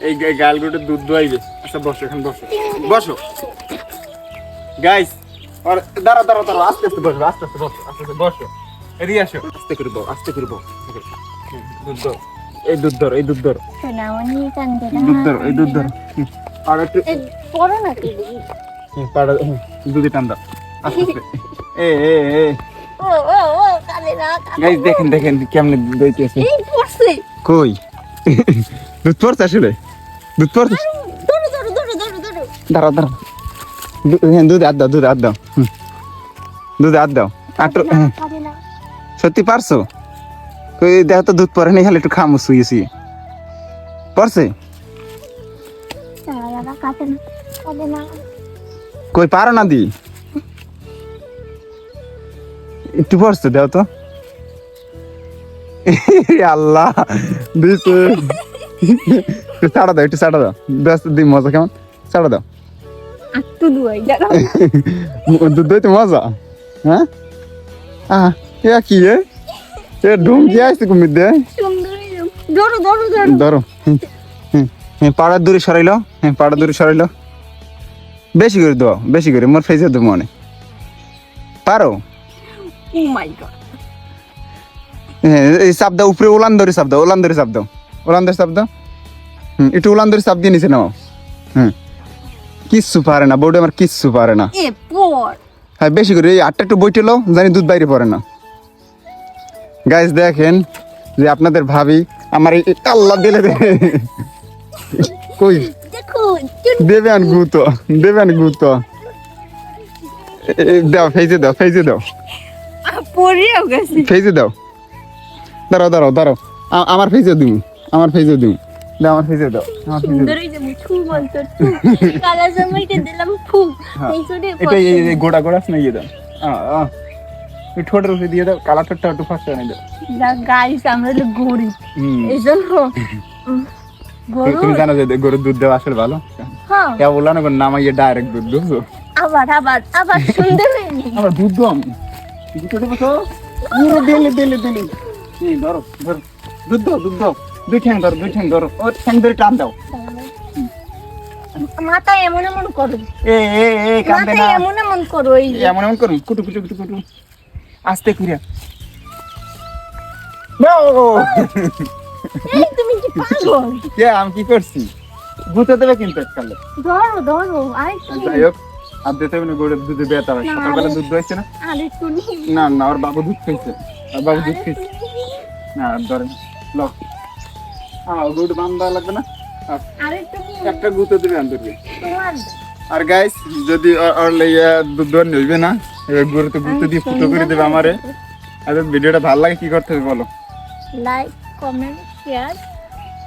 এই গা- গালগুলোতে দুধ দোয়াইবে আচ্ছা বসো এখন বসো। বসো। গাইস আর দাঁড়া দাঁড়া দাঁড়া আস্তে আস্তে বসো আস্তে আস্তে বসো আস্তে আস্তে বসো। এদিকে আসো। আস্তে করে বউ আস্তে করে বউ দুধ ধরো। এই দুধ ধরো এই দুধ ধরো। দুধ ধরো এই দুধ ধরো। আর একটু পড়ো না কি পাড়া দুধে টান দাও। আস্তে আস্তে। এ এ এ। গাইস দেখেন দেখেন কেমনে দইতেছে। কই? দুধ পড়ছে আসলে? দুধ ধরো দাঁড়াও দাঁড়াও। হ্যাঁ দুধ আদ দাও, দুধ আদ দাও। দুধ আদ দাও। আটো সত্যি পারছ? দেখো তো দুধ পরে নেই, খালি একটু খামো, শুয়ে শুয়ে। পড়ছে? কই, পারো না দি। একটু পড়ছে, দাও তো। আল্লাহ, দিছে। একটু ছাড়া দাও একটু ছাড়া দাও। ব্যস্ত দি মজা কেমন? ছাড়া দাও। দুধ দইতে মজা। হ্যাঁ? আহ এ কি এ? এ ঢুম কি আসছে কুমির দে ধরো পাড়ার দূরে সরাইলো। হ্যাঁ পাড়ার দূরে সরাইলো। বেশি করে দাও বেশি করে মোর ফেসে দেবো মনে পারো? Oh my God. হ্যাঁ, এই চাপ দাও উপরে উলান ধরে চাপ দাও উলান ধরে চাপ দাও। উলান ধরে চাপ দাও। হুম একটু উলান ধরে চাপ দিয়ে নিচে নাও হুম। কিচ্ছু পারে না বউটা আমার কিচ্ছু পারে না। হ্যাঁ বেশি করে এই আটটা একটু বইটে লো জানি দুধ বাইরে পড়ে না। গাইজ দেখেন যে আপনাদের ভাবি আমার এই আল্লাহ দিলে কই? দেখো দেবে আন গুত দেবে আন গুত। দাও ফেজে দাও ফেজে দাও। পড়েও গেছে। ফেজে দাও। দাঁড়াও দাঁড়াও দাঁড়াও। আমার ফেজে দিও আমার ফেজে দিও। দাও আমার ফেজে দাও আমার ফেজে সুন্দর হয়েছে ফু বলতো কালা জামাইটা দিলাম ফু এই এটা এই গোড়া গোড়া দাও। আ, আ। ঠোঁটের উপরে দিয়ে দাও কালা ঠোঁটটা একটু ফাঁসতে আনে দাও। গাইস আমরা হলো গরিব। এই জন্য তুমি- গরু তুমি জানো যে গরুর দুধ দেওয়া আসলে ভালো? হ্যাঁ। বললাম না নামাইয়ে ডাইরেক্ট দুধ বুঝছ? আবার আবার আবার সুন্দর হয়নি আমার দুধ দাম দুধ বসো? পুরো দিলে দিলে দিলে। ধরো ধরো। দুধ দাও দুধ দাও। দুই ঠ্যাং ধরো দুই ঠ্যাং ধরো। ও ঠ্যাং ধরে টান দাও। মাথা এমন এমন করো। এ এ এ কান্দে না। এমন এমন করো এই এমন এমন করুন কুটু কুটু কুটু কুটু। আস্তে No! এই তুমি কি পাগল? কে আমি কি করছি? ভূতে দেবে কিন্তু এককালে। ধরো ধরো আরেকটু যাই হোক আর দিতে হবে না গরুর দুধে বেতা হয় না, সকালবেলা দুধ দোয়াইছে না? না না ওর বাবু দুধ খাইছে। আর বাবু দুধ খাইছে। না আর ধরেন ল হ্যাঁ গুড বান দেওয়া লাগবে না। একটা গুঁতো দেবে আন্তর আর গাইস যদি ওর- লাইয়া দুধ নইবে না গরু তো গুঁতো দিয়ে ফুটো করে দেবে আমারে। আর ভিডিওটা ভালো লাগে কি করতে হবে বলো? লাইক কমেন্ট শেয়ার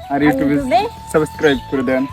আর ইউটিউবে সাবস্ক্রাইব করে দেন।